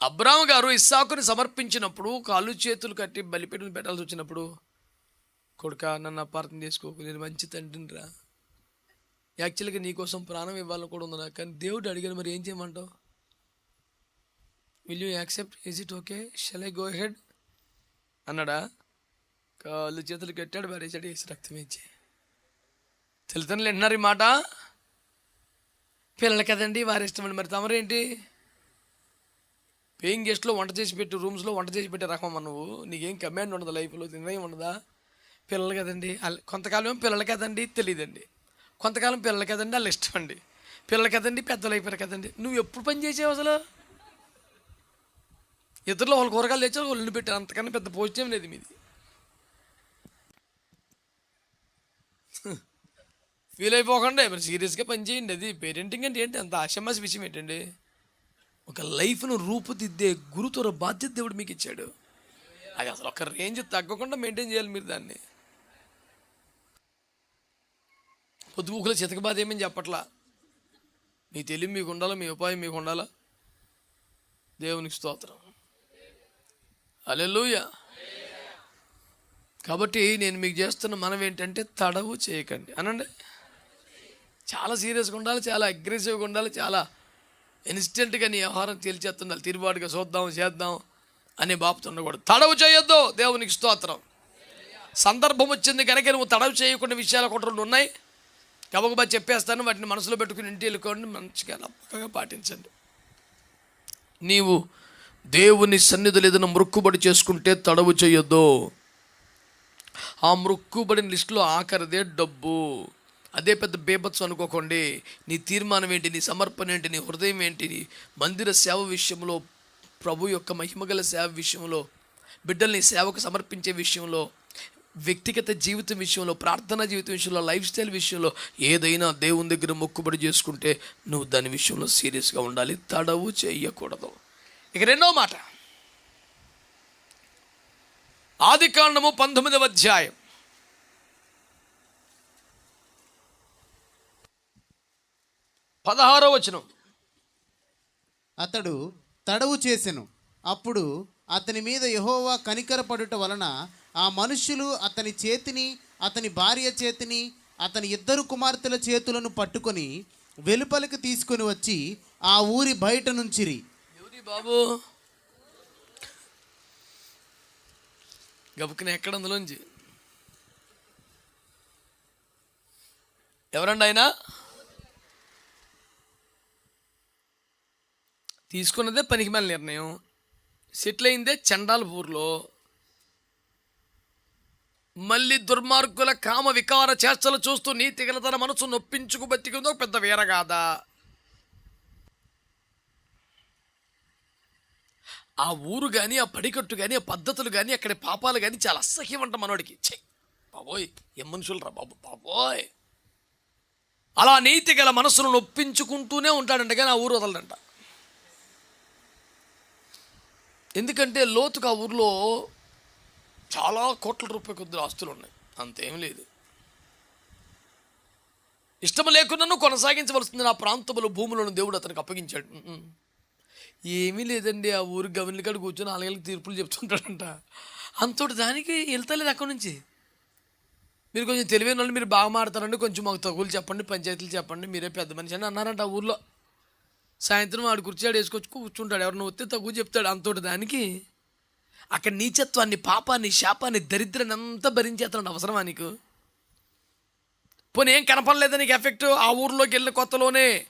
అబ్రాము గారు ఇస్సాకుని సమర్పించినప్పుడు కాళ్ళు చేతులు కట్టి బలిపీఠం పెట్టాల్సి వచ్చినప్పుడు కొడుక నన్ను అపార్థం చేసుకోకు నేను మంచి తండ్రిని రా యాక్చువల్గా నీకోసం ప్రాణం ఇవ్వాలని కూడా ఉంది నాకు కానీ దేవుడు అడిగాను మరి ఏం చేయమంటావు? Will you accept is it okay shall I go head అన్నాడా. కాళ్ళు చేతులు కట్టాడు మరేసాడు వేసి రక్తం ఇచ్చి. తల్లిదండ్రులు వింటున్నారు ఈ మాట. పిల్లలు కదండి వారి అండి మరి తమరేంటి? పేయింగ్ గెస్ట్లో వంట చేసి పెట్టి రూమ్స్లో వంట చేసి పెట్టే రకమమ్మ నువ్వు నీకేం కమాండ్ ఉండదు లైఫ్లో నిర్ణయం ఉండదా? పిల్లలు కదండి కొంతకాలం పిల్లలు కదండి తెలియదండి కొంతకాలం పిల్లలు కదండి వాళ్ళు ఇష్టం అండి. పిల్లలు కదండి పెద్దలు అయిపోయారు కదండి. నువ్వు ఎప్పుడు పని చేసావు అసలు? ఇద్దరులో వాళ్ళు కూరగాయలు తెచ్చారు వాళ్ళు పెట్టారు అంతకన్నా పెద్ద పోస్ట్ ఏం లేదు మీది. ఫీల్ అయిపోకండి మరి సీరియస్గా పని చేయండి. అది పేరెంటింగ్ అంటే ఏంటి? అంత ఆశమాసి విషయం ఏంటండి? ఒక లైఫ్ను రూపుదిద్దే గురుతర బాధ్యత దేవుడు మీకు ఇచ్చాడు అది అసలు ఒక రేంజ్ తగ్గకుండా మెయింటైన్ చేయాలి మీరు దాన్ని. పొద్దుబుకుల చితక బాధ ఏమని చెప్పట్లా? మీ తెలివి మీకు ఉండాలా మీ ఉపాయం మీకు ఉండాలా దేవునికి స్తోత్రం. అలెలుయ కాబట్టి నేను మీకు చేస్తున్న మనం ఏంటంటే తడవు చేయకండి. అనండి? చాలా సీరియస్గా ఉండాలి చాలా అగ్రెసివ్గా ఉండాలి చాలా ఇన్స్టెంట్గా నీ వ్యవహారం తేల్చేస్తుండాలి తిరుగుబాటుగా చూద్దాం చేద్దాం అనే బాపుతో ఉండకూడదు. తడవు చేయొద్దు. దేవునికి స్తోత్రం. సందర్భం వచ్చింది కనుక నువ్వు తడవు చేయకుండా విషయాలు ఒకటి రెండు ఉన్నాయి. గబగబా చెప్పేస్తాను. వాటిని మనసులో పెట్టుకుని ఇంటి వెళ్ళుకోండి. మంచిగా నమ్మకంగా పాటించండి. నీవు దేవుని సన్నిధులు ఏదైనా మృక్కుబడి చేసుకుంటే తడవు చేయొద్దు. ఆ మృక్కుబడిన లిస్టులో ఆఖరిదే డబ్బు. అదే పెద్ద బేబత్సం అనుకోకండి. నీ తీర్మానం ఏంటి? నీ సమర్పణ ఏంటి? నీ హృదయం ఏంటి? మందిర సేవ విషయంలో ప్రభు యొక్క మహిమగల సేవ విషయంలో బిడ్డల్ని సేవకు సమర్పించే విషయంలో వ్యక్తిగత జీవితం విషయంలో ప్రార్థనా జీవితం విషయంలో లైఫ్ స్టైల్ విషయంలో ఏదైనా దేవుని దగ్గర మొక్కుబడి చేసుకుంటే నువ్వు దాని విషయంలో సీరియస్గా ఉండాలి. తడవు చేయకూడదు. ఇక రెండవ మాట. ఆది కాండము పంతొమ్మిదవ అధ్యాయం. పదహారో వచనం. అతడు తడవు చేసెను. అప్పుడు అతని మీద యెహోవా కనికరపడుట వలన ఆ మనుష్యులు అతని చేతిని అతని భార్య చేతిని అతని ఇద్దరు కుమార్తెల చేతులను పట్టుకొని వెలుపలికి తీసుకొని వచ్చి ఆ ఊరి బయట నుంచిరి. బాబు? గబుక్కున ఎక్కడ అందులోంచి ఎవరండి ఆయన? తీసుకున్నదే పనికిమాల నిర్ణయం. సెటిల్ అయిందే చండాలపూర్లో. మళ్ళీ దుర్మార్గుల కామ వికార చేష్టలు చూస్తూ నీతిగల తన మనసు నొప్పించుకు బతికిందో పెద్ద వీరగాదా ఆ ఊరు కానీ ఆ పడికట్టు కానీ ఆ పద్ధతులు కానీ అక్కడి పాపాలు కానీ చాలా అసహ్యం అంట మనోడికి. చెయ్ బాబోయ్ ఏం మనుషులు రా బాబు బాబోయ్! అలా నీతి గల మనసును నొప్పించుకుంటూనే ఉంటాడంట కానీ ఆ ఊరు వదలడంట. ఎందుకంటే లోతుకు ఆ ఊర్లో చాలా కోట్ల రూపాయల కొద్ది ఆస్తులు ఉన్నాయి. అంతేం లేదు. ఇష్టం లేకున్నాను కొనసాగించవలసింది నా ప్రాంతంలో భూములను దేవుడు అతనికి అప్పగించాడు. ఏమీ లేదండి ఆ ఊరు గవర్నర్ కాడ కూర్చొని అలాగే తీర్పులు చెప్తుంటాడంట. అంతటి దానికి వెళ్తలేదు అక్కడి నుంచి. మీరు కొంచెం తెలివైన వాళ్ళు మీరు బాగా మాడతారండి కొంచెం మాకు తగులు చెప్పండి పంచాయతీలు చెప్పండి మీరే పెద్ద మనిషి అని అన్నారంట ఆ ఊర్లో. సాయంత్రం ఆడు కుర్చీడు వేసుకొచ్చి కూర్చుంటాడు. ఎవరిని వస్తే తక్కువ చెప్తాడు అంతటి దానికి. అక్కడ నీచత్వాన్ని పాపాన్ని శాపాన్ని దరిద్రాన్ని అంతా భరించేస్తున్నాడు అవసరమా నీకు? పోనీ ఏం కనపడలేదా నీకు ఎఫెక్ట్? ఆ ఊర్లోకి వెళ్ళిన కొత్తలోనే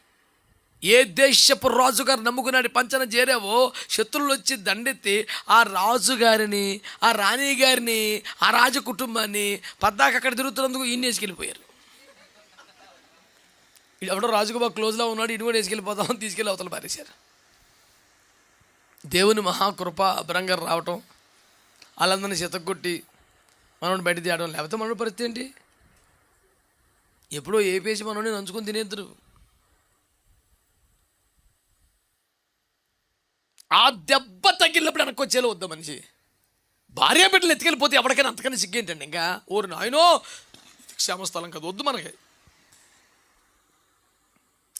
ఏ దేశపు రాజుగారు నమ్ముకున్నాడు? పంచన చేరావో? శత్రువులు వచ్చి దండెత్తి ఆ రాజుగారిని ఆ రాణి గారిని ఆ రాజ కుటుంబాన్ని పద్దాక అక్కడ తిరుగుతున్నందుకు ఈయన వేసుకెళ్ళిపోయారు. ఎవడో రాజుగోబా క్లోజ్లో ఉన్నాడు ఇటు కూడా వేసుకెళ్ళిపోతాం తీసుకెళ్ళి అవతల పారేశారు. దేవుని మహాకృప అభరంగా రావటం వాళ్ళందరినీ చితగొట్టి మనోడు బయట తీయడం లేకపోతే మనోడి పరిస్థితి ఏంటి? ఎప్పుడో ఏపేసి మనోడిని నంచుకొని తినేద్దరు. ఆ దెబ్బ తగిలినప్పుడు వెనక్కి వచ్చేలా వద్దా మనిషి. భార్య బిడ్డలు ఎత్తుకెళ్ళిపోతే ఎవరికైనా అంతకన్నా సిగ్గేంటండి ఇంకా? ఓరు నాయనో క్షేమస్థలం కదా వద్దు మనకి.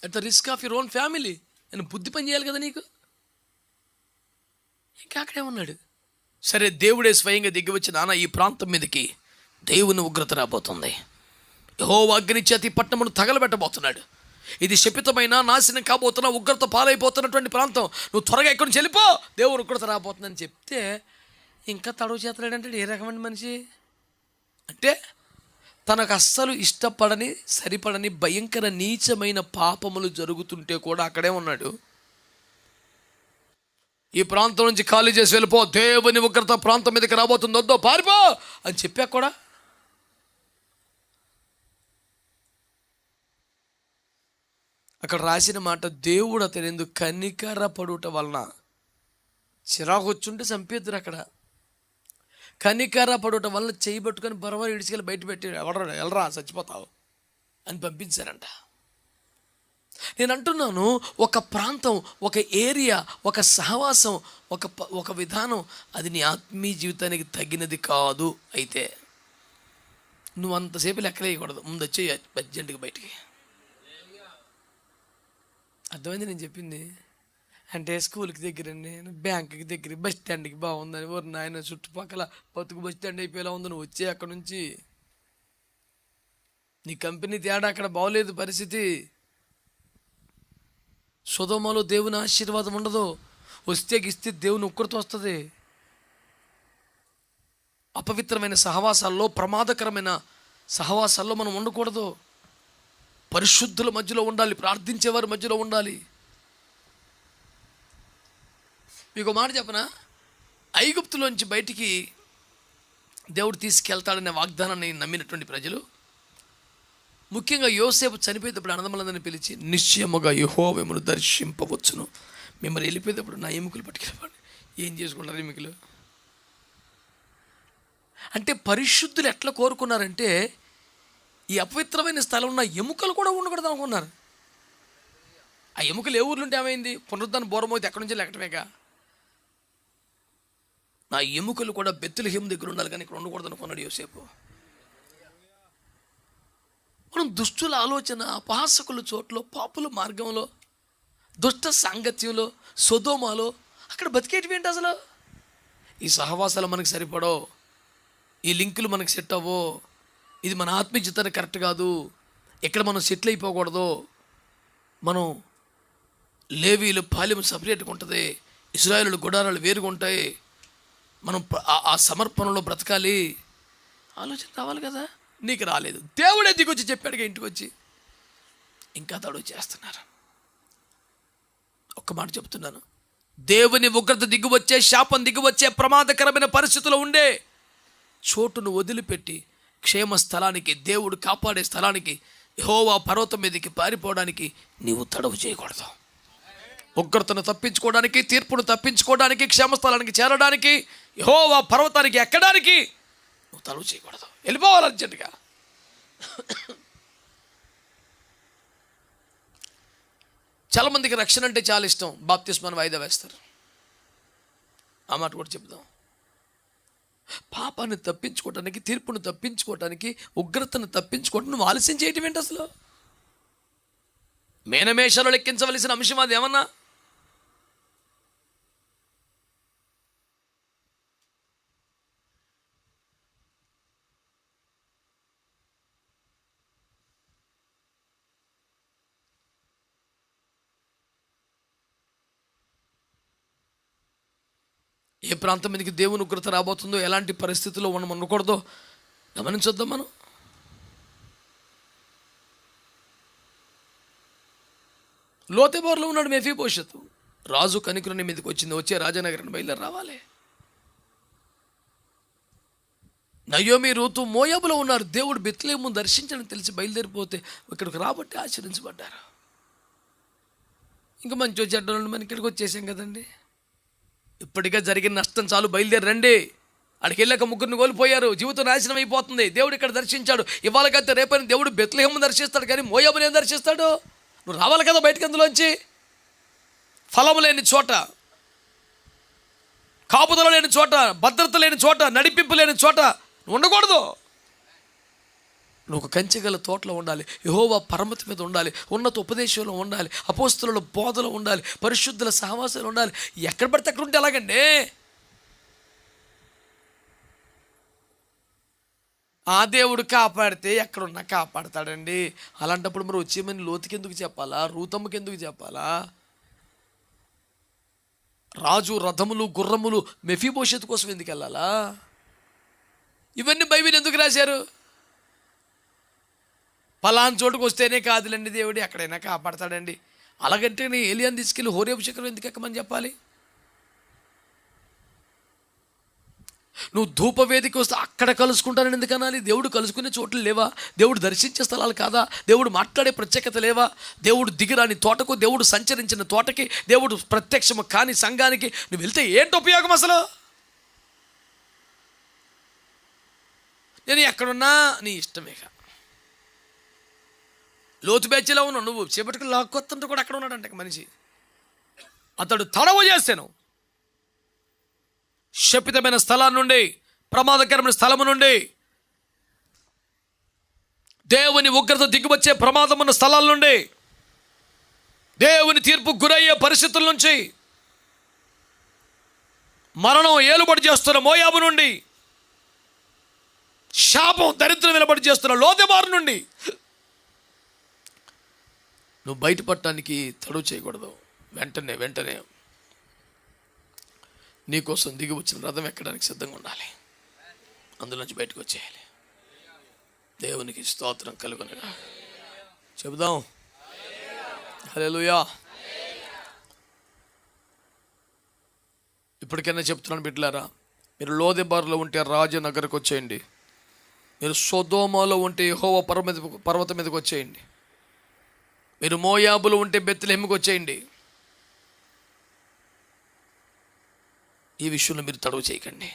At the risk of your own family నేను బుద్ధి పని చేయాలి కదా నీకు? ఇంకా అక్కడే ఉన్నాడు. సరే దేవుడే స్వయంగా దిగి వచ్చి నాన్న ఈ ప్రాంతం మీదకి దేవుని ఉగ్రత రాబోతుంది. యహో అగ్ని చేతి పట్టణమును తగలబెట్టబోతున్నాడు. ఇది శపితమైన నాశనం కాబోతున్న ఉగ్రత పాలైపోతున్నటువంటి ప్రాంతం. నువ్వు త్వరగా ఎక్కడి నుంచి వెళ్ళిపో దేవుడు ఉగ్రత రాబోతుందని చెప్తే ఇంకా తడవు చేతలేడంటే ఏ రకమైన మనిషి? అంటే తనకు అస్సలు ఇష్టపడని సరిపడని భయంకర నీచమైన పాపములు జరుగుతుంటే కూడా అక్కడే ఉన్నాడు. ఈ ప్రాంతం నుంచి ఖాళీ చేసి వెళ్ళిపో దేవుని ఉగ్రత ప్రాంతం మీదకి రాబోతుంది వద్దో పారిపో అని చెప్పా కూడా. అక్కడ రాసిన మాట దేవుడు అతని ఎందుకు కనికర పడుట వలన. చిరాకు వచ్చుంటే చంపేద్దరు అక్కడ. కనికర పడటం వల్ల చేయి పట్టుకొని బరవ ఇడిచికెళ్ళి బయట పెట్టి ఎవడరా వెళ్ళరా చచ్చిపోతావు అని పంపించారంట. నేను అంటున్నాను ఒక ప్రాంతం ఒక ఏరియా ఒక సహవాసం ఒక ప- ఒక విధానం అది నీ ఆత్మీయ జీవితానికి తగినది కాదు అయితే. నువ్వు అంతసేపు లెక్కలేయకూడదు ముందు వచ్చే అర్జెంటుగా బయటికి. అర్థమైంది నేను చెప్పింది? అంటే స్కూల్కి దగ్గర నేను బ్యాంకుకి దగ్గర బస్ స్టాండ్కి బాగుందని. ఓరు నాయన చుట్టుపక్కల బతుకు బస్ స్టాండ్ అయిపోయేలా ఉందని వచ్చే అక్కడ నుంచి. నీ కంపెనీ తేడా అక్కడ బాగోలేదు పరిస్థితి. సుధమలో దేవుని ఆశీర్వాదం ఉండదు. వస్తే గిస్తే దేవుని ఒక్కరితో వస్తుంది. అపవిత్రమైన సహవాసాల్లో ప్రమాదకరమైన సహవాసాల్లో మనం ఉండకూడదు. పరిశుద్ధుల మధ్యలో ఉండాలి ప్రార్థించేవారి మధ్యలో ఉండాలి. మీకు ఒక మాట చెప్పనా? ఐగుప్తులోంచి బయటికి దేవుడు తీసుకెళ్తాడనే వాగ్దానాన్ని నమ్మినటువంటి ప్రజలు ముఖ్యంగా యోసేపు చనిపోయేటప్పుడు అన్నదమ్ములందరినీ పిలిచి నిశ్చయముగా యహో మిమ్మల్ని దర్శింపవచ్చును. మిమ్మల్ని వెళ్ళిపోయేటప్పుడు నా ఎముకలు పట్టుకెళ్ళిపోండి. ఏం చేసుకుంటారు ఎముకలు? అంటే పరిశుద్ధులు ఎట్లా కోరుకున్నారంటే ఈ అపవిత్రమైన స్థలం ఉన్న ఎముకలు కూడా ఉండకూడదు అనుకున్నారు. ఆ ఎముకలు ఏ ఊర్లుంటే ఉంటే ఏమైంది? పునరుద్ధరణ బోరమోతే ఎక్కడి నుంచి లెక్కటమేగా నా ఎముకలు కూడా బెత్తులహేమ దగ్గర ఉండాలి కానీ ఇక్కడ ఉండకూడదు అనుకున్నాడు యోసేపు. మనం దుష్టుల ఆలోచన అపహాసకుల చోట్ల పాపుల మార్గంలో దుష్ట సాంగత్యంలో సొదోమాలో అక్కడ బతికేటివి ఏంటి అసలు? ఈ సహవాసాలు మనకి సరిపడో ఈ లింకులు మనకు సెట్ అవ్వో ఇది మన ఆత్మీయ జీవితానికి కరెక్ట్ కాదు. ఎక్కడ మనం సెటిల్ అయిపోకూడదు. మనం లేవీలు పాలెం సపరేట్గా ఉంటుంది. ఇస్రాయలు గుడారాలు వేరుగా ఉంటాయి. మనం ఆ- సమర్పణలో బ్రతకాలి. ఆలోచన రావాలి కదా. నీకు రాలేదు. దేవుడే దిగొచ్చి చెప్పాడుగా ఇంటికి వచ్చి ఇంకా తడు చేస్తున్నారు. ఒక్క మాట చెప్తున్నాను. దేవుని ఉగ్రత దిగువచ్చే శాపం దిగువచ్చే ప్రమాదకరమైన పరిస్థితులు ఉండే చోటును వదిలిపెట్టి క్షేమ స్థలానికి దేవుడు కాపాడే స్థలానికి యహోవా పర్వతం మీదకి పారిపోవడానికి నీవు తడవు చేయకూడదు. ఉగ్రతను తప్పించుకోవడానికి తీర్పును తప్పించుకోవడానికి క్షేమస్థలానికి చేరడానికి యహోవా పర్వతానికి ఎక్కడానికి నువ్వు తలువు చేయకూడదు. వెళ్ళిపోవాలి అర్జెంటుగా. చాలా మందికి రక్షణ అంటే చాలా ఇష్టం. బాప్తిస్మాన్ని వాయిదా వేస్తారు. ఆ మాట కూడా చెప్దాం. పాపాన్ని తప్పించుకోవటానికి తీర్పును తప్పించుకోవటానికి ఉగ్రతను తప్పించుకోవటం నువ్వు ఆలస్యం చేయటం ఏంటి అసలు? మేనమేషాలు లెక్కించవలసిన అంశం అది ఏమన్నా? ఏ ప్రాంతం మీదకి దేవుని ఉగ్రత రాబోతుందో ఎలాంటి పరిస్థితుల్లో మనం ఉండకూడదో గమనించొద్దాం మనం. లోతెబోర్లో ఉన్నాడు మెఫీ రాజు కనికులని మీదకి వచ్చింది వచ్చే రాజనగరం బయలుదేరి రావాలి. నయోమి రూతు మోయాబులో ఉన్నారు. దేవుడు బెత్లేము దర్శించని తెలిసి బయలుదేరిపోతే ఇక్కడికి రాబట్టి ఆచరించబడ్డారు ఇంకా మంచి చెడ్డ మనం ఇక్కడికి వచ్చేసాం కదండి. ఇప్పటికే జరిగిన నష్టం చాలు బయలుదేరి రండి. అక్కడికి వెళ్ళాక ముగ్గురిని కోల్పోయారు. జీవితం నాశనం అయిపోతుంది. దేవుడు ఇక్కడ దర్శించాడు. ఇవాళ రేపని దేవుడు బెత్లహేమ దర్శిస్తాడు కానీ మోయాబుని ఏం దర్శిస్తాడు? నువ్వు రావాలి కదా బయటకు అందులోంచి ఫలము లేని చోట కాపుదల లేని చోట భద్రత లేని చోట నడిపింపు లేని చోట నువ్వు ఉండకూడదు. నువ్వు ఒక కంచెగల తోటలో ఉండాలి. యహోవా పరమతి మీద ఉండాలి. ఉన్నత ఉపదేశంలో ఉండాలి. అపోస్తుల బోధలో ఉండాలి. పరిశుద్ధుల సహవాసాలు ఉండాలి. ఎక్కడ పడితే అక్కడ ఉంటే ఎలాగండి? ఆ దేవుడు కాపాడితే ఎక్కడున్నా కాపాడతాడండి. అలాంటప్పుడు మరి వచ్చేమని లోతుకి ఎందుకు చెప్పాలా? రూతమ్మకి ఎందుకు చెప్పాలా? రాజు రథములు గుర్రములు మెఫీభవిష్యత్తు కోసం ఎందుకు వెళ్ళాలా? ఇవన్నీ బైబిల్ ఎందుకు రాశారు? పలాన్ చోటుకు వస్తేనే కాదులండి దేవుడు ఎక్కడైనా కాపాడతాడండి. అలాగంటే నేను ఏలియాని తీసుకెళ్ళి హోరేపు శిఖరం ఎందుకు ఎక్కమని చెప్పాలి? నువ్వు ధూపవేదికి వస్తే అక్కడ కలుసుకుంటానని ఎందుకు అనాలి? దేవుడు కలుసుకునే చోట్లు లేవా? దేవుడు దర్శించే స్థలాలు కాదా? దేవుడు మాట్లాడే ప్రత్యేకత లేవా? దేవుడు దిగిరాని తోటకు దేవుడు సంచరించిన తోటకి దేవుడు ప్రత్యక్షము కాని సంఘానికి నువ్వు వెళ్తే ఏంటి ఉపయోగం అసలు? నేను ఎక్కడున్నా నీ ఇష్టమేగా. లోతు బ్యాచ్లో ఉన్నావు నువ్వు. చేపట్టుకు లాక్కొత్తంటే కూడా అక్కడ ఉన్నాడంట మనిషి. అతడు తడవు చేశాను. శపితమైన స్థలం నుండి ప్రమాదకరమైన స్థలము నుండి దేవుని ఉగ్రత దిగువచ్చే ప్రమాదం ఉన్న స్థలాల నుండి దేవుని తీర్పు గురయ్యే పరిస్థితుల నుంచి మరణం ఏలుబడి చేస్తున్న మోయాబు నుండి శాపం దరిద్రం వెలుబడి చేస్తున్న లోదెమారు నుండి నువ్వు బయటపడటానికి తడువు చేయకూడదు. వెంటనే వెంటనే. నీకోసం దిగి వచ్చిన రథం ఎక్కడానికి సిద్ధంగా ఉండాలి. అందులోంచి బయటకు వచ్చేయాలి. దేవునికి స్తోత్రం కలుగునగా. చెబుదాం. హలోయా ఇప్పటికైనా చెప్తున్నాను బిడ్డలారా మీరు లోదెబార్లో ఉంటే రాజనగర్కి వచ్చేయండి మీరు సొదోమాలో ఉంటే యహోవ పర్వత పర్వతం మీదకి వచ్చేయండి. మీరు మోయాబులు ఉంటే బెత్తులెమ్మికి వచ్చేయండి. ఈ విషయంలో మీరు తడవు చేయకండి.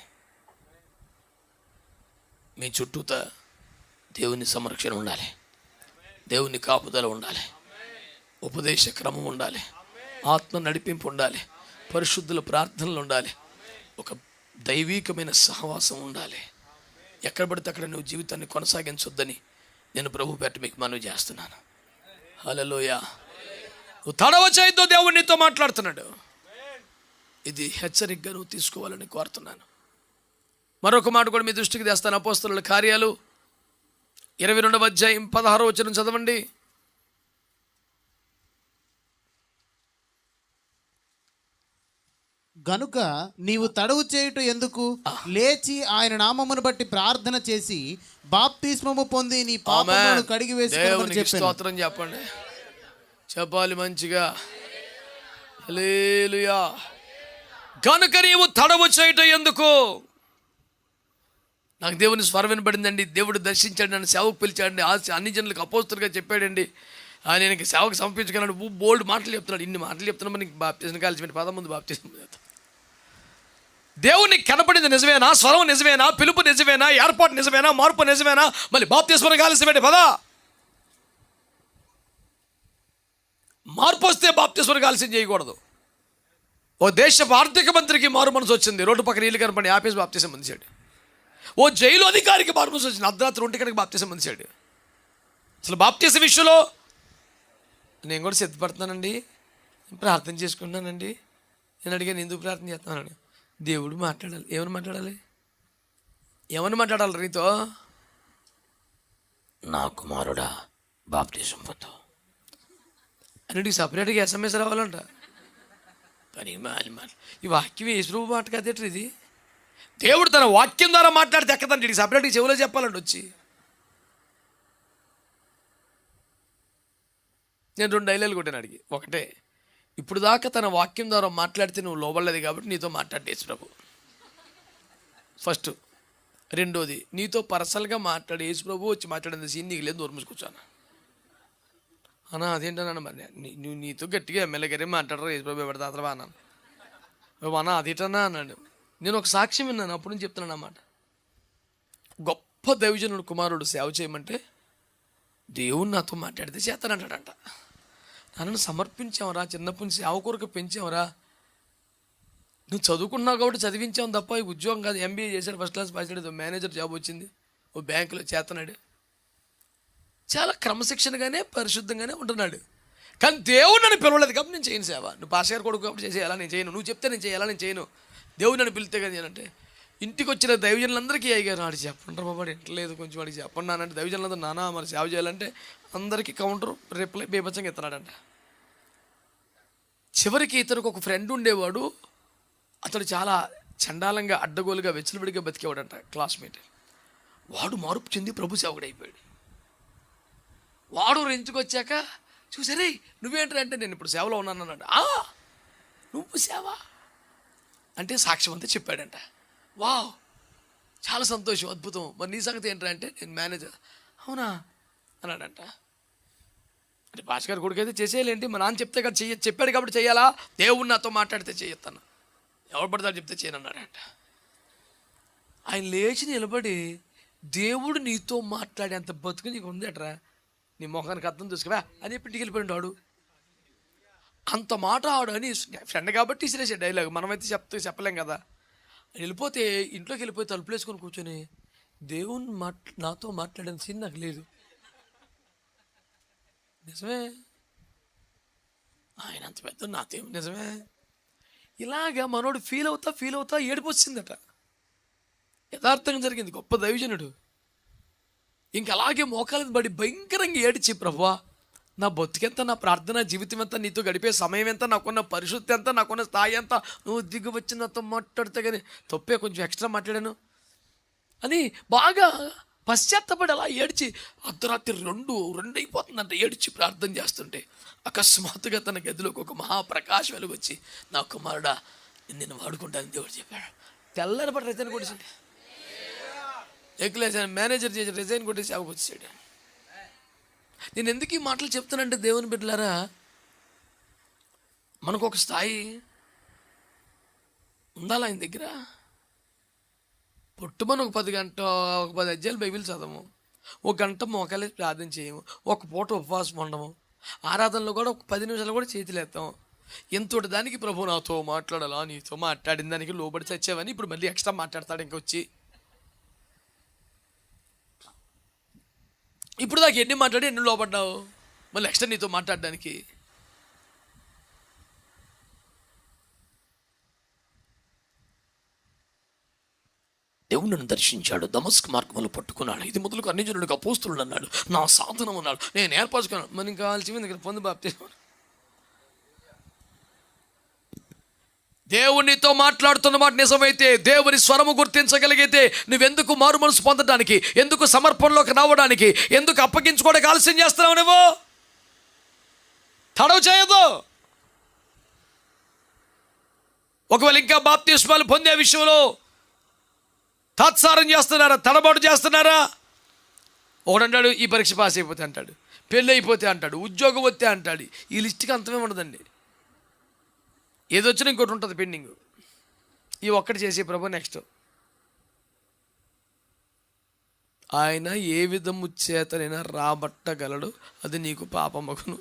మీ చుట్టూత దేవుని సంరక్షణ ఉండాలి. దేవుని కాపుదల ఉండాలి. ఉపదేశ క్రమం ఉండాలి. ఆత్మ నడిపింపు ఉండాలి. పరిశుద్ధుల ప్రార్థనలు ఉండాలి. ఒక దైవీకమైన సహవాసం ఉండాలి. ఎక్కడ పడితే అక్కడ నువ్వు జీవితాన్ని కొనసాగించొద్దని నేను ప్రభు పేట మీకు మనవి చేస్తున్నాను. హలోయ నువ్వు తడవ చేయొద్దు దేవుడు నీతో మాట్లాడుతున్నాడు. ఇది హెచ్చరికగా నువ్వు తీసుకోవాలని కోరుతున్నాను. మరొక మాట కూడా మీ దృష్టికి తెస్తాను. అపోస్తుల కార్యాలు ఇరవై రెండవ అధ్యాయం పదహారో వచ్చిన చదవండి. గనుక నీవు తడవు చేయుట ఎందుకు? లేచి ఆయన నామమును బట్టి ప్రార్థన చేసి బాప్తిస్మము పొంది నీ పాపములను కడిగి చెప్పాను. స్తోత్రం చెప్పండి. చెప్పాలి మంచిగా. హల్లెలూయా. కనుక నీవు తడవు చేయటం ఎందుకు? నాకు దేవుని స్వరం వినపడిందండి దేవుడు దర్శించాడు నన్ను సేవకు పిలిచాడండి. ఆ అన్ని జనులకు అపోస్తులుగా చెప్పాడండి. ఆ నేను ఇంక సేవకు సమర్పించగలను బోల్డ్ మాటలు చెప్తున్నాడు. ఇన్ని మాటలు చెప్తున్నా మనకి బాప్తీసం కాల్చి పదం ముందు బాప్తీసం దేవునికి కనపడింది నిజమేనా? స్వరం నిజమేనా? పిలుపు నిజమేనా? ఏర్పాటు నిజమేనా? మార్పు నిజమేనా? మళ్ళీ బాప్తీశ్వరం కాల్సిమేంటి పదా. మార్పు వస్తే బాప్తీశ్వరం కాల్సిన చేయకూడదు. ఓ దేశ ఆర్థిక మంత్రికి మారు మనసు వచ్చింది. రోడ్డు పక్కన ఇల్లు కనపడి ఆపేసి బాప్తీసం అందించాడు. ఓ జైలు అధికారికి మారు మనసు వచ్చింది. అర్ధరాత్రి ఒంటి కనుక బాప్తీసం అందించాడు. అసలు బాప్తీస విషయంలో నేను కూడా సిద్ధపడుతున్నానండి. ప్రార్థన చేసుకుంటున్నానండి. నేను అడిగాను ఎందుకు ప్రార్థన చేస్తున్నాను దేవుడు మాట్లాడాలి. ఏమని మాట్లాడాలి? ఏమని మాట్లాడాలి నీతో నా కుమారుడా బాప్తీసం పొందు. అని సపరేట్గా ఎస్ఎంఎస్ రావాలంట. మాట ఈ వాక్యం యేసుప్రభు మాట కదేట్రీ ఇది? దేవుడు తన వాక్యం ద్వారా మాట్లాడితే ఎక్కదండి ఇది సపరేట్గా చెవులో చెప్పాలండి వచ్చి. నేను రెండు డైలాగులు కొట్టాను అడిగి. ఒకటే. ఇప్పుడు దాకా తన వాక్యం ద్వారా మాట్లాడితే నువ్వు లోబడలేదు కాబట్టి నీతో మాట్లాడేసి ప్రభు. ఫస్ట్. రెండోది నీతో పర్సనల్గా మాట్లాడి యేసు ప్రభు వచ్చి మాట్లాడిన సీన్ నీకు లేదు దూరం కూర్చోను? అన్నా అదేంటన్నాను మరి నీ- నువ్వు నీతో గట్టిగా ఎమ్మెల్యే గారే మాట్లాడరా యేసు ప్రభు ఎవరి తాతరా అన్నాను. అన్నా అదేటన్నా అన్నాడు. నేను ఒక సాక్ష్యం విన్నాను అప్పుడు నుంచి చెప్తున్నాను అన్నమాట. గొప్ప దైవజనుడు కుమారుడు సేవ చేయమంటే దేవుడు నాతో మాట్లాడితే చేస్తానంటాడంట. నన్ను సమర్పించావరా చిన్నప్పటి నుంచి సేవ కొరకు పెంచావరా. నువ్వు చదువుకున్నావు కాబట్టి చదివించావు తప్ప ఈ ఉద్యోగం కాదు. ఎంబీఏ చేశాడు ఫస్ట్ క్లాస్ పాస్ అయ్యాడు మేనేజర్ జాబ్ వచ్చింది. ఓ బ్యాంకులో చేతనాడు చాలా క్రమశిక్షణగానే పరిశుద్ధంగానే ఉంటున్నాడు. కానీ దేవుడు నన్ను పిలవలేదు కాబట్టి నేను చేయను సేవ. నువ్వు పాస్ గారు కొడుకు కాబట్టి చేసేయాలా? నేను చేయను. నువ్వు చెప్తే నేను చేయాలా? నేను చేయను. దేవుడు నన్ను పిలితే కదా అంటే ఇంటికి వచ్చిన దైవజనులందరికీ అయ్యారు ఆడు చెప్పండి బాబు ఇంటలేదు కొంచెం వాడికి చెప్పండి నానంటే దైవజనులందరూ నానా మరి సేవ చేయాలంటే అందరికీ కౌంటర్ రిప్లై బీభత్సంగా ఇస్తున్నాడంట చివరికి ఇతనికి ఒక ఫ్రెండ్ ఉండేవాడు అతడు చాలా చండాలంగా అడ్డగోలుగా వెచ్చలబడిగా బతికేవాడంట క్లాస్మేట్ వాడు మార్పు చెంది ప్రభు సేవకుడు అయిపోయాడు వాడు రెంచుకొచ్చాక చూసారే నువ్వేంటంటే అంటే నేను ఇప్పుడు సేవలో ఉన్నాను అన్నాడు "ఆ, నువ్వు సేవ. అంటే సాక్ష్యం అంతా చెప్పాడంట. వావ్ చాలా సంతోషం అద్భుతం. మరి నీ సంగతి ఏంటంటే నేను మేనేజర్. అవునా? అన్నాడంట. అంటే భాష గారు కొడుకైతే చేసేయాలేంటి? మా నాన్న చెప్తే కదా చెయ్య చెప్పాడు కాబట్టి చేయాలా దేవుడు నాతో మాట్లాడితే చేయొత్తాను ఎవరు పడతాడు చెప్తే చేయనన్నాడంట ఆయన లేచి నిలబడి దేవుడు నీతో మాట్లాడేంత బతుకు నీకు ఉందేట్రా నీ ముఖానికి అర్థం చూసుకువా అని చెప్పి ఇంటికి వాడు. అంత మాట ఆడు అని ఫ్రెండ్ కాబట్టి ఇసిరేసే డైలాగ్. మనమైతే చెప్తే చెప్పలేం కదా. వెళ్ళిపోతే ఇంట్లోకి వెళ్ళిపోయి తలుపులు వేసుకొని కూర్చొని దేవుని మాట్ నాతో మాట్లాడిన సీన్ నాకు లేదు. నిజమే? ఆయన అంత పెద్ద నాతో నిజమే? ఇలాగా మనోడు ఫీల్ అవుతా ఫీల్ అవుతా ఏడుపు వచ్చిందట. యథార్థంగా జరిగింది గొప్ప దైవజనుడు. ఇంక అలాగే బడి పడి భయంకరంగా ఏడిచి ప్రభువా నా బతుకెంత నా ప్రార్థన జీవితం ఎంత నీతో గడిపే సమయం ఎంత నాకున్న పరిశుద్ధి ఎంత నాకున్న స్థాయి ఎంత నువ్వు దిగు వచ్చి నాతో మాట్లాడితే కానీ తప్పే కొంచెం ఎక్స్ట్రా మాట్లాడాను. అని బాగా పశ్చాత్తపడి అలా ఏడ్చి అర్ధరాత్రి రెండు రెండు అయిపోతుందంట ఏడ్చి ప్రార్థన చేస్తుంటే అకస్మాత్తుగా తన గదిలోకి ఒక మహాప్రకాశం వెలుగు వచ్చి నా కుమారుడా నేను వాడుకుంటానని దేవుడు చెప్పాడు. తెల్లరపడి రిజైన్ కొట్టేసాడు ఎక్లేసాను మేనేజర్ చేసి రిజైన్ కొట్టేసి సేవకు వచ్చాడు నేను ఎందుకు ఈ మాటలు చెప్తానంటే దేవుని బిడ్డలారా మనకు ఒక స్థాయి ఉండాలి ఆయన దగ్గర? పుట్టుమని ఒక పది గంట ఒక పది అధ్యాయులు బైబిల్ చదవము. ఒక గంట మోకాలే ప్రార్థన చేయము. ఒక పూట ఉపవాసం ఉండము. ఆరాధనలో కూడా ఒక పది నిమిషాలు కూడా చేతులేస్తాం ఎంతటి దానికి ప్రభు నాతో మాట్లాడాలా నీతో మాట్లాడిన దానికి లోబడి చచ్చావని ఇప్పుడు మళ్ళీ ఎక్స్ట్రా మాట్లాడతాడు ఇంకొచ్చి. ఇప్పుడు దాకా ఎన్ని మాట్లాడి ఎన్ని లోపడ్డావు? మళ్ళీ ఎక్స్ట్రా నీతో మాట్లాడడానికి. దేవుడు నన్ను దర్శించాడు దమస్క్ మార్గంలో పట్టుకున్నాడు. ఇది మొదలుకు అన్ని జనుడికి అపోస్తులు అన్నాడు. నా సాధనం అన్నాడు నేను ఏర్పరచుకున్నాను మనం కావాల్సింది ఇక్కడ పొంది బాప్తి దేవునితో మాట్లాడుతున్న మాట నిజమైతే దేవుని స్వరము గుర్తించగలిగితే నువ్వెందుకు మారు మనసు పొందడానికి ఎందుకు సమర్పణలోకి రావడానికి ఎందుకు అప్పగించుకోవడానికి ఆలస్యం చేస్తున్నావు నువ్వు? తడవు చేయదు ఒకవేళ ఇంకా బాప్తిస్మాలు పొందే విషయంలో తాత్సారం చేస్తున్నారా? తడబాటు చేస్తున్నారా? ఒకడంటాడు ఈ పరీక్ష పాస్ అయిపోతే అంటాడు. పెళ్ళి అయిపోతే అంటాడు. ఉద్యోగం వస్తే అంటాడు. ఈ లిస్ట్కి అంతమే ఉండదండి. ఏదొచ్చినా ఇంకోటి ఉంటుంది పెండింగ్ ఈ ఒక్కటి చేసే ప్రభు నెక్స్ట్ ఆయన ఏ విధము చేతనైనా రాబట్టగలడు. అది నీకు పాపమగును.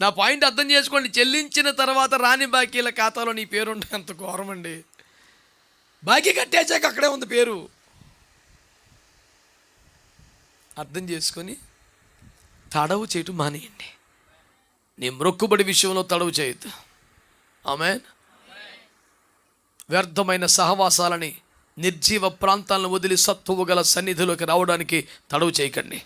నా పాయింట్ అర్థం చేసుకోండి. చెల్లించిన తర్వాత రాని బాకీల ఖాతాలో నీ పేరు ఉంటే అంత ఘోరం అండి. బాకీ కట్టేసాక అక్కడే ఉంది పేరు. అర్థం చేసుకొని తడవు చేయటం మానేయండి. నీ మ్రొక్కుబడి విషయంలో తడవు చేయొద్దు. ఆమె వ్యర్థమైన సహవాసాలని నిర్జీవ ప్రాంతాలను వదిలి సత్తువు గల సన్నిధిలోకి రావడానికి తడవు చేయకండి.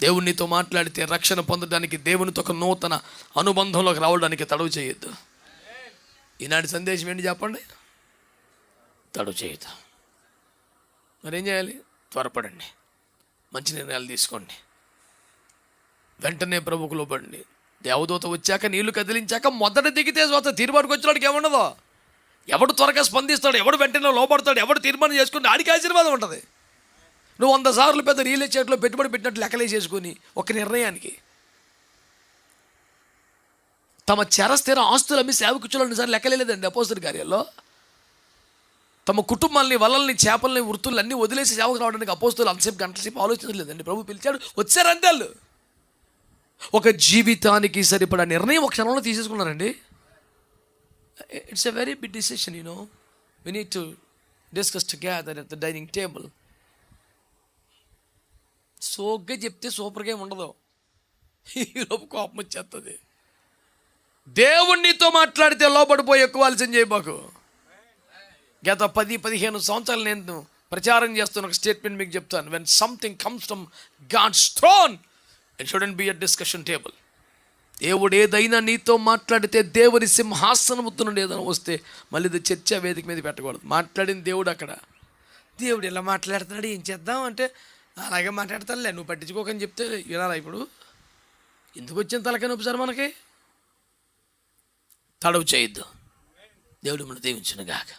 దేవునితో మాట్లాడితే రక్షణ పొందడానికి దేవునితో ఒక నూతన అనుబంధంలోకి రావడానికి తడవు చేయొద్దు. ఈనాటి సందేశం ఏంటి చెప్పండి? తడవు చేయొద్దు. మరేం చేయాలి? త్వరపడండి. మంచి నిర్ణయాలు తీసుకోండి. వెంటనే ప్రభుకు లోపడండి దేవదూత వచ్చాక నీళ్ళు కదిలించాక మొదట దిగితే స్వాత తీర్మానికి వచ్చినాడికి ఏముండదు? ఎవడు త్వరగా స్పందిస్తాడు ఎవడు వెంటనే లోపడతాడు ఎవడు తీర్మానం చేసుకుని ఆడికి ఆశీర్వాదం ఉంటుంది. నువ్వు వంద సార్లు పెద్ద రియల్ ఎస్టేట్లో పెట్టుబడి పెట్టినట్టు లెక్కలేసేసుకొని ఒక నిర్ణయానికి. తమ చెరస్థిర ఆస్తులు అమ్మి సేవకుచ్చులు సార్ లెక్కలేదండి అపోజిట్ కార్యాల్లో? తమ కుటుంబాలని వలల్ని చేపల్ని వృత్తులు అన్నీ వదిలేసి సేవకు రావడానికి అపోస్తులు అంతసేపు గంటల సేపు ఆలోచించలేదండి. ప్రభు పిలిచాడు వచ్చారంతే వాళ్ళు. ఒక జీవితానికి సరిపడా నిర్ణయం ఒక క్షణంలో తీసేసుకున్నారండి. It's a very big decision you know we need to discuss together at the dining table సోగ్గా చెప్తే సూపర్గా ఉండదు. ఈలోపు కోపం వచ్చేస్తుంది దేవుణ్ణితో మాట్లాడితే లోపడిపోయి ఎక్కువ ఆలస్యం చేయబాకు గత పది పదిహేను సంవత్సరాలు నేను ప్రచారం చేస్తున్న ఒక స్టేట్మెంట్ మీకు చెప్తాను. When something comes from God's throne it shouldn't be a discussion table దేవుడు ఏదైనా నీతో మాట్లాడితే దేవుని సింహాసనముతో నుండి ఏదైనా వస్తే మళ్ళీ ఇది చర్చ వేదిక మీద పెట్టకూడదు. మాట్లాడిన దేవుడు అక్కడ. దేవుడు ఇలా మాట్లాడుతున్నాడు ఏం చేద్దాం అంటే అలాగే మాట్లాడతానులే నువ్వు పట్టించుకోకని చెప్తే వినాలా ఇప్పుడు? ఎందుకు వచ్చిన తలకాయ నొప్పి సార్ మనకి? తడవు చేయొద్దు. దేవుడు మన దీవించిన గాక